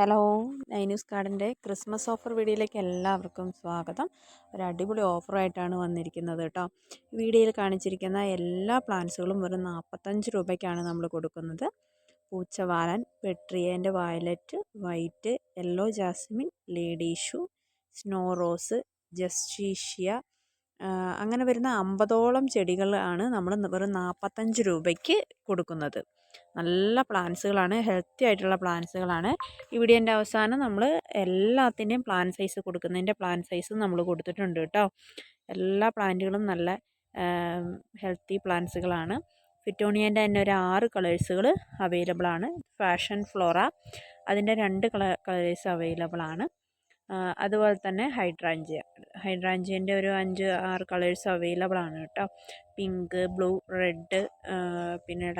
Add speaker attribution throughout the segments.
Speaker 1: Hello നൈനൂസ് കാർഡിന്റെ Christmas offer വീഡിയോയിലേക്ക് എല്ലാവർക്കും സ്വാഗതം. ഒരു അടിപൊളി ഓഫറായിട്ടാണ് വന്നിരിക്കുന്നത് കേട്ടോ. വീഡിയോയിൽ കാണിച്ചിരിക്കുന്ന എല്ലാ പ്ലാന്റ്സുകളും വെറും നാൽപ്പത്തഞ്ച് രൂപയ്ക്കാണ് നമ്മൾ കൊടുക്കുന്നത്. പൂച്ചവാലൻ പെട്രിയേന്റെ വയലറ്റ് വൈറ്റ് യെല്ലോ ജാസ്മിൻ ലേഡീഷു സ്നോ റോസ് ജസ്റ്റീഷ്യ അങ്ങനെ വരുന്ന അമ്പതോളം ചെടികളാണ് നമ്മൾ വെറും നാൽപ്പത്തഞ്ച് രൂപയ്ക്ക് കൊടുക്കുന്നത്. നല്ല പ്ലാന്റ്സുകളാണ് ഹെൽത്തി ആയിട്ടുള്ള പ്ലാന്റ്സുകളാണ്. ഈ വീഡിയോന്റെ അവസാനം നമ്മൾ എല്ലാത്തിന്റെയും പ്ലാന്റ് സൈസ് കൊടുക്കുന്നതിന്റെ പ്ലാന്റ് സൈസ് നമ്മൾ കൊടുത്തിട്ടുണ്ട് കേട്ടോ. എല്ലാ പ്ലാന്റുകളും നല്ല ഹെൽത്തി പ്ലാന്റ്സുകളാണ്. ഫിറ്റോണിയേന്റെ തന്നെ ഒരു ആറ് കളേഴ്സുകൾ അവൈലബിൾ ആണ് ഫാഷൻ ഫ്ലോറ. അതിന്റെ രണ്ട് കളേഴ്സ് അവൈലബിൾ ആണ് അതുപോലെ തന്നെ ഹൈഡ്രാഞ്ചിയ ഹൈഡ്രാഞ്ചിയന്റെ ഒരു അഞ്ച് ആറ് കളേഴ്സ് അവൈലബിൾ ആണ് കേട്ടോ. പിങ്ക് ബ്ലൂ റെഡ് പിന്നെ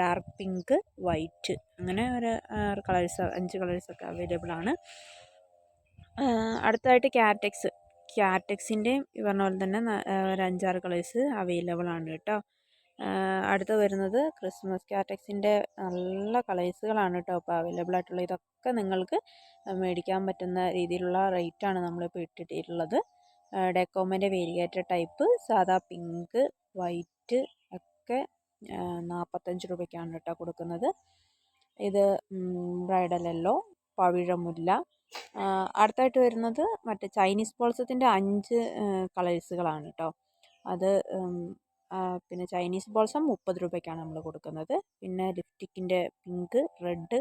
Speaker 1: ഡാർക്ക് പിങ്ക് വൈറ്റ് അങ്ങനെ ഒരു ആറ് കളേഴ്സ് അഞ്ച് കളേഴ്സൊക്കെ അവൈലബിൾ ആണ്. അടുത്തതായിട്ട് കാറ്റക്സ് കാറ്റക്സിന്റെ ഈ പറഞ്ഞ പോലെ തന്നെ ഒരു അഞ്ചാറ് കളേഴ്സ് അവൈലബിൾ ആണ് കേട്ടോ. അടുത്ത് വരുന്നത് ക്രിസ്മസ് കാറ്റക്സിന്റെ നല്ല കളേഴ്സുകളാണ് കേട്ടോ. ഇപ്പോൾ അവൈലബിൾ ആയിട്ടുള്ള ഇതൊക്കെ നിങ്ങൾക്ക് മേടിക്കാൻ പറ്റുന്ന രീതിയിലുള്ള റേറ്റാണ് നമ്മളിപ്പോൾ ഇട്ടിട്ടുള്ളത്. ഡെക്കോമന്റെ വേരിയേറ്റഡ് ടൈപ്പ് സാധാ പിങ്ക് വൈറ്റ് ഒക്കെ നാൽപ്പത്തഞ്ച് രൂപയ്ക്കാണ് കേട്ടോ കൊടുക്കുന്നത്. ഇത് ബ്രൈഡൽ യെല്ലോ പവിഴമുല്ല. അടുത്തായിട്ട് വരുന്നത് മറ്റേ ചൈനീസ് ബോൾസത്തിന്റെ അഞ്ച് കളേഴ്സുകളാണ് കേട്ടോ. അത് പിന്നെ ചൈനീസ് ബോൾസം മുപ്പത് രൂപയ്ക്കാണ് നമ്മൾ കൊടുക്കുന്നത്. പിന്നെ ലിപ്സ്റ്റിക്കിന്റെ പിങ്ക് റെഡ്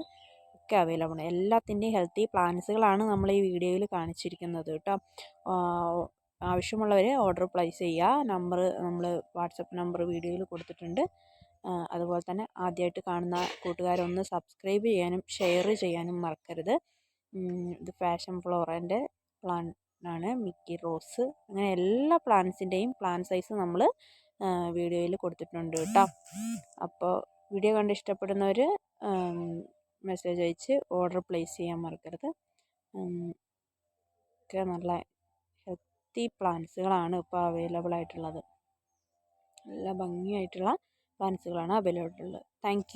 Speaker 1: ഒക്കെ അവൈലബിൾ ആണ്. എല്ലാത്തിന്റെയും ഹെൽത്തി പ്ലാൻസുകളാണ് നമ്മൾ ഈ വീഡിയോയിൽ കാണിച്ചിരിക്കുന്നത് കേട്ടോ. ആവശ്യമുള്ളവർ ഓർഡർ പ്ലേസ് ചെയ്യുക നമ്പർ നമ്മൾ വാട്സപ്പ് നമ്പർ വീഡിയോയിൽ കൊടുത്തിട്ടുണ്ട്. അതുപോലെ തന്നെ ആദ്യമായിട്ട് കാണുന്ന കൂട്ടുകാരൊന്ന് സബ്സ്ക്രൈബ് ചെയ്യാനും ഷെയർ ചെയ്യാനും മറക്കരുത്. ഇത് ഫാഷൻ ഫ്ലോറന്റെ പ്ലാൻ ആണ്. മിക്കി റോസ് അങ്ങനെ എല്ലാ പ്ലാന്റ്സിന്റെയും പ്ലാൻ സൈസ് നമ്മൾ വീഡിയോയിൽ കൊടുത്തിട്ടുണ്ട് കേട്ടോ അപ്പോൾ വീഡിയോ കണ്ട് ഇഷ്ടപ്പെടുന്നവർ മെസ്സേജ് അയച്ച് ഓർഡർ പ്ലേസ് ചെയ്യാൻ മറക്കരുത്. ഒക്കെ നല്ല ഹെൽത്തി പ്ലാന്റ്സുകളാണ് ഇപ്പോൾ അവൈലബിൾ ആയിട്ടുള്ളത്. നല്ല ഭംഗിയായിട്ടുള്ള പ്ലാന്റ്സുകളാണ് അവൈലബിൾ ഉള്ളത്. താങ്ക്